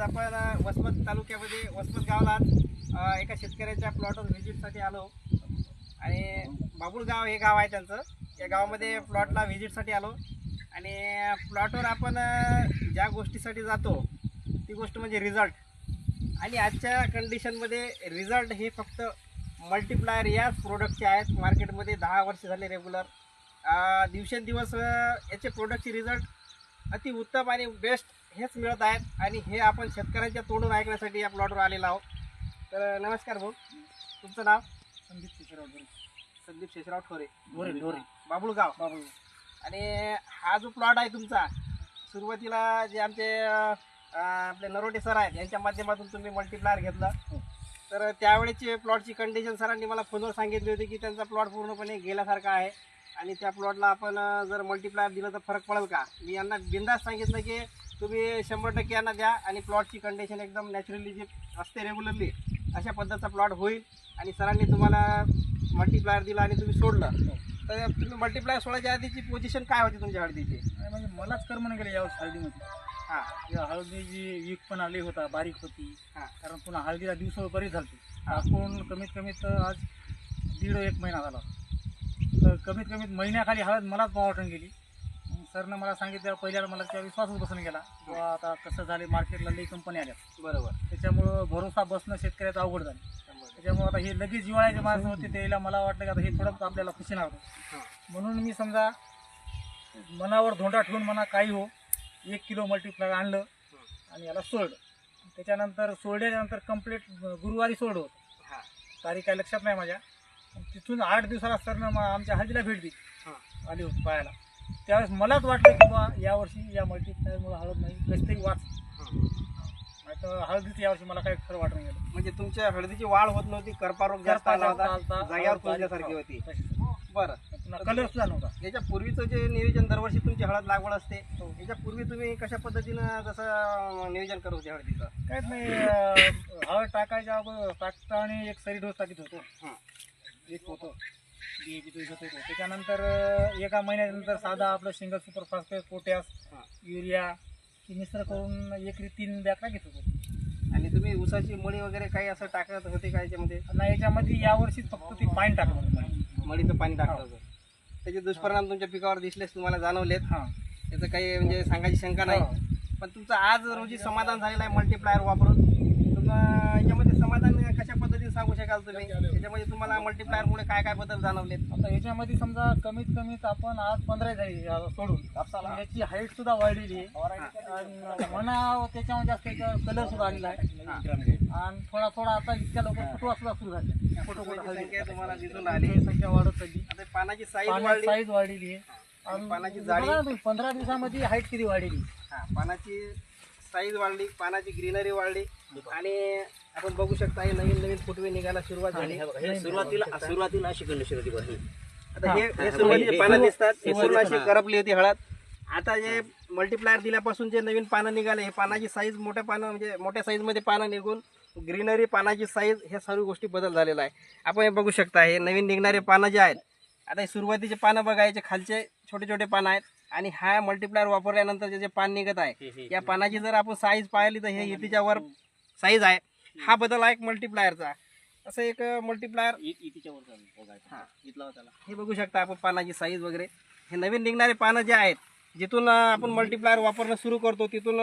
आज आपण वसमत तालुक्यामध्ये वसमत गावाला एका शेतकऱ्याच्या प्लॉटवर व्हिजिटसाठी आलो. आणि बाबुळगाव हे गाव आहे त्यांचं. या गावामध्ये प्लॉटला व्हिजिटसाठी आलो. आणि प्लॉटवर आपण ज्या गोष्टीसाठी जातो ती गोष्ट म्हणजे रिझल्ट आणि आजच्या कंडिशनमध्ये रिझल्ट हे फक्त मल्टिप्लायर याच प्रोडक्टचे आहेत. मार्केटमध्ये दहा वर्ष झाले रेग्युलर दिवसेंदिवस याचे प्रोडक्टचे रिझल्ट अति उत्तम आणि बेस्ट हेच मिळत आहेत आणि हे आपण शेतकऱ्यांच्या तोडून ऐकण्यासाठी या प्लॉटवर आलेलो आहोत. तर नमस्कार भाऊ. तुमचं नाव? संदीप शेषराव बोरे. संदीप शेषराव ठोरे. ढोरे ढोरे बाबुळगाव. बाबू आणि हा जो प्लॉट आहे तुमचा सुरुवातीला जे आमचे आपले नरोटे सर आहेत यांच्या माध्यमातून तुम्ही मल्टीप्लायर घेतलं. हो. तर त्यावेळेची प्लॉटची कंडिशन सरांनी मला फोनवर सांगितली होती की त्यांचा प्लॉट पूर्णपणे गेल्यासारखा आहे. आणि त्या प्लॉटला आपण जर मल्टीप्लायर दिलं तर फरक पडेल का? मी यांना बिंदास सांगितलं की तुम्ही शंभर टक्के यांना द्या आणि प्लॉटची कंडिशन एकदम नॅचरली जी असते रेग्युलरली अशा पद्धतीचा प्लॉट होईल. आणि सरांनी तुम्हाला मल्टीप्लायर दिला आणि तुम्ही सोडलं तर तुम्ही मल्टीप्लायर सोडायच्या आधीची पोझिशन काय होती तुमच्या हळदीची? म्हणजे मलाच कर्मन गेले यावेळेस हळदीमध्ये. हां. या हळदीची वीक पण आली होता बारीक होती. हां. कारण पुन्हा हळदीला दिवस बरीच झालते. हां. आपण कमीत कमीत आज दीड एक महिना झाला. कमीत कमीत महिन्याखाली हळद मलाच पावटून गेली. सरनं मला सांगितलं पहिल्याला मला त्या विश्वासच बसून गेला. किंवा आता कसं झाले मार्केटला लई कंपनी आल्या. बरोबर. त्याच्यामुळं भरोसा बसणं शेतकऱ्याचं अवघड झालं. त्याच्यामुळे आता हे लगेच जिवाळ्याचे माणसं होते त्याला मला वाटलं की आता हे थोडं आपल्याला खुशी. होतं म्हणून मी समजा मनावर धोंडा ठेवून म्हणा काही हो एक किलो मल्टीप्लाय आणलं आणि याला सोडलं. त्याच्यानंतर सोडल्यानंतर कंप्लीट गुरुवारी सोडलं होतं. हां. तारीख काय लक्षात नाही माझ्या. तिथून आठ दिवसाला सरनं मग आमच्या हळदीला भेट दिली. हां. आली होती पाहायला. त्यावेळेस मलाच वाटलं की बा यावर्षी या मल्टीप्लायरमुळे हळद नाही कसं तरी वाच. नाही तर हळदीच यावर्षी मला काही खरं वाटत नाही गेलं. म्हणजे तुमच्या हळदीची वाढ होत नव्हती करपारोग जास्त आला होता जाग्यावर पोहोचल्यासारखी होती. बरं. कलर सुद्धा नव्हता. याच्या पूर्वीचं जे नियोजन दरवर्षी तुमची हळद लागवड असते याच्या पूर्वी तुम्ही कशा पद्धतीनं जसं नियोजन करत होते हळदीचं? काहीच नाही हळद टाकायच्या अगोदर टाकताना एक सरी डोस टाकीत होतो. हं. एक होतं. होतं. त्याच्यानंतर एका महिन्यानंतर साधा आपलं सिंगल सुपर फॉस्फेट पोटॅश हं. युरिया ही मिश्र करून एकरी तीन बॅग टाकीत होतो. आणि तुम्ही ऊसाची मळी वगैरे काही असं टाकत होते का याच्यामध्ये? आणि याच्यामध्ये यावर्षी फक्त ती पाणी टाकलं होतं पाणी मळीचं पाणी टाकत होतं. त्याचे दुष्परिणाम तुमच्या पिकावर दिसलेच तुम्हाला जाणवलेत. हां. त्याचं काही म्हणजे सांगायची शंका नाही. हो. पण तुमचं आज रोजी समाधान झालेलं आहे मल्टीप्लायर वापरून. तुम्हाला याच्यामध्ये समाधान कशा पद्धतीने सांगू शकाल तुम्ही? याच्यामध्ये तुम्हाला मल्टीप्लायरमुळे काय काय बदल जाणवलेत? आता याच्यामध्ये समजा कमीत कमीत आपण आज पंधरा झाली सोडून. याची हाईट सुद्धा वाढलेली आहे. आणि म्हणा त्याच्यामध्ये जास्त कलर सुद्धा आलेला आहे. आणि थोडा थोडा आता इतक्या लवकर फुटवा सुद्धा सुरू झाले फोटो संख्या तुम्हाला दिसून आली. संख्या वाढत चालली. आता पानाची साईज वाढली. साईज वाढलेली आहे. आणि पानाची बघा जाडी. ना तुम्ही, पंधरा दिवसामध्ये हाईट किती वाढलेली हा पानाची साईज वाढली पानाची ग्रीनरी वाढली आणि आपण बघू शकता हे नवीन नवीन फुटवे निघायला सुरुवात झाली. सुरुवातीला सुरुवातीला अशी कंडिशन होती आता हे हे हा, सुरुवातीचे हे- पानं दिसतात हे सुरुवातीचे पूर्ण अशी पानं. करपली होती हळद. आता जे मल्टीप्लायर दिल्यापासून जे नवीन पानं निघाले हे पानाची साईज मोठ्या पानं म्हणजे मोठ्या साईजमध्ये पानं निघून ग्रीनरी पानाची साईज ह्या सर्व गोष्टी बदल झालेला आहे आपण हे बघू शकता हे नवीन निघणारे पानं जे आहेत आता हे सुरुवातीचे पानं बघायचे खालचे छोटे छोटे पानं आहेत. आणि हा मल्टीप्लायर वापरल्यानंतर जे जे पान निघत आहे या पानाची जर आपण साईज पाहिली तर हे इतीच्या वर साईज आहे. हा बदल आहे एक मल्टीप्लायरचा असं एक मल्टीप्लायर हा. हे बघू शकता आपण पानाची साईज वगैरे. हे नवीन निघणारे पानं जे आहेत जिथून आपण मल्टीप्लायर वापरणं सुरू करतो तिथून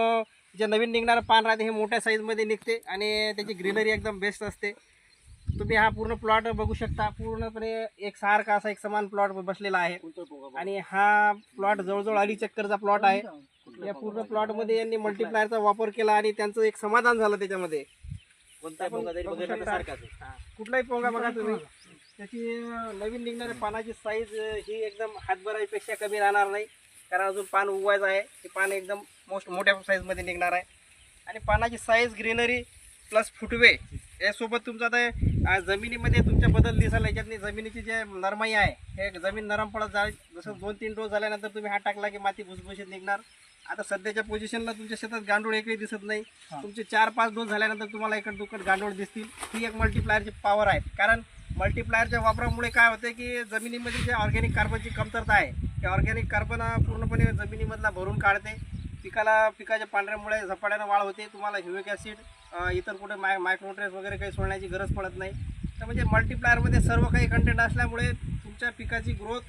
जे नवीन निघणारं पान राहते हे मोठ्या साईजमध्ये निघते आणि त्याची ग्रीनरी एकदम बेस्ट असते. तुम्ही हा पूर्ण प्लॉट बघू शकता. पूर्णपणे एक सारखा असा एक समान प्लॉट बसलेला आहे. आणि हा प्लॉट जवळजवळ अडीच चक्करचा प्लॉट आहे. या पूर्ण प्लॉटमध्ये यांनी मल्टीप्लायरचा वापर केला आणि त्यांचं एक समाधान झालं त्याच्यामध्ये. कुठलाही पोंगा बघा तुम्ही. त्याची नवीन निघणाऱ्या पानाची साईज ही एकदम हातभरापेक्षा कमी राहणार नाही. कारण अजून पान उगवायचं आहे. ते पान एकदम मोस्ट मोठ्या साईजमध्ये निघणार आहे. आणि पानाची साईज ग्रीनरी प्लस फुटवे यासोबत तुमचं आता जमिनीमध्ये तुमच्या बदल दिसायला याच्यातली जमिनीची जे नरमाई आहे हे जमीन नरम पडत जाईल जसं दोन तीन डोस झाल्यानंतर तुम्ही हात टाकला की माती भुसभुशीत निघणार. आता सध्याच्या पोझिशनला तुमच्या शेतात गांडूळ एकही दिसत नाही. हा. तुमचे चार पाच डोस झाल्यानंतर तुम्हाला इकड दुकड गांडूळ दिसतील. ही एक मल्टीप्लायरची पॉवर आहे. कारण मल्टीप्लायरच्या वापरामुळे काय होतं की जमिनीमध्ये जे ऑर्गॅनिक कार्बनची कमतरता आहे ते ऑर्गॅनिक कार्बन पूर्णपणे जमिनीमधला भरून काढते. पिकाला पिकाच्या पांढऱ्यामुळे झपाट्यानं वाढ होते. तुम्हाला ह्युमिक ॲसिड इतर कुठे माय मायक्रोट्रेस वगैरे काही सोडण्याची गरज पडत नाही. तर म्हणजे मल्टीप्लायरमध्ये सर्व काही कंटेंट असल्यामुळे तुमच्या पिकाची ग्रोथ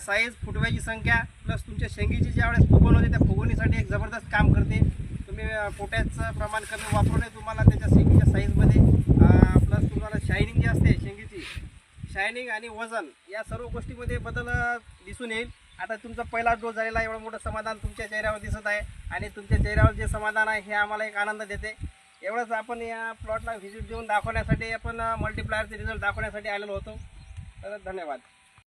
साईज फुटव्याची संख्या प्लस तुमच्या शेंगीची ज्यावेळेस फुगवण होते त्या फुगवणीसाठी एक जबरदस्त काम करते. तुम्ही पोट्याचं पोटॅशचं प्रमाण कमी वापरणे तुम्हाला त्याच्या शेंगीच्या साईजमध्ये प्लस तुम्हाला शायनिंग जी असते शेंगीची शायनिंग आणि वजन या सर्व गोष्टीमध्ये बदल दिसून येईल. आता तुमचा पहिला डोस झालेला एवढं मोठं समाधान तुमच्या चेहऱ्यावर दिसत आहे. आणि तुमच्या चेहऱ्यावर जे समाधान आहे हे आम्हाला एक आनंद देते. एवढंच आपण या प्लॉटला व्हिजिट देऊन दाखवण्यासाठी आपण मल्टिप्लायरचे रिझल्ट दाखवण्यासाठी आलेलो होतो. तर धन्यवाद.